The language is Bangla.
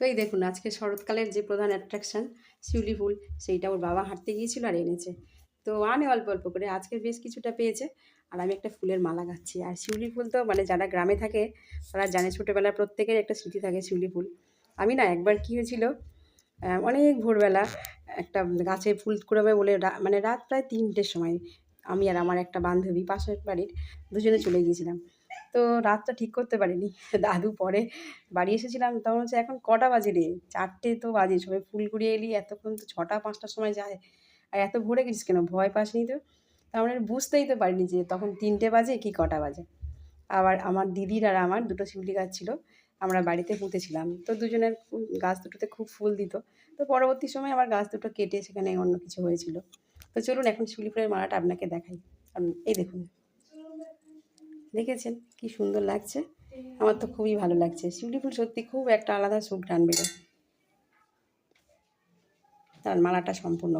তো এই দেখুন, আজকে শরৎকালের যে প্রধান অ্যাট্রাকশান শিউলি ফুল, সেইটা ওর বাবা হাঁটতে গিয়েছিল আর এনেছে। তো আনে অল্প অল্প করে, আজকে বেশ কিছুটা পেয়েছে। আর আমি একটা ফুলের মালা গাচ্ছি। আর শিউলি ফুল তো মানে যারা গ্রামে থাকে, তারা জানে ছোটোবেলায় প্রত্যেকের একটা স্মৃতি থাকে শিউলি ফুল। আমি না একবার কী হয়েছিল অনেক ভোরবেলা একটা গাছে ফুল কুড়াবে বলে মানে রাত প্রায় তিনটের সময় আমি আর আমার একটা বান্ধবী পাশের বাড়ির দুজনে চলে গিয়েছিলাম। তো রাতটা ঠিক করতে পারিনি। দাদু পরে বাড়ি এসেছিলাম, তখন হচ্ছে এখন কটা বাজে রে? চারটে তো বাজে, সবাই ফুল কুড়িয়ে এলি, এতক্ষণ তো ছটা, পাঁচটার সময় যায়। আর এত ভরে গেছিস কেন? ভয় পাসনি তো? মানে বুঝতেই তো পারিনি যে তখন তিনটে বাজে কি কটা বাজে। আবার আমার দিদির আর আমার দুটো শিউলি গাছ ছিল, আমরা বাড়িতে পুঁতেছিলাম। তো দুজনের গাছ দুটোতে খুব ফুল দিত। তো পরবর্তী সময় আবার গাছ দুটো কেটে সেখানে অন্য কিছু হয়েছিল। তো চলুন এখন শিউলি ফুলের মালাটা আপনাকে দেখাই। এই দেখুন। দেখেছেন? কি সুন্দর লাগছে। আমার তো খুবই ভালো লাগছে। শিউলি ফুল সত্যি খুব একটা আলাদা সুখ টান বেরোয় তার মালাটা সম্পূর্ণ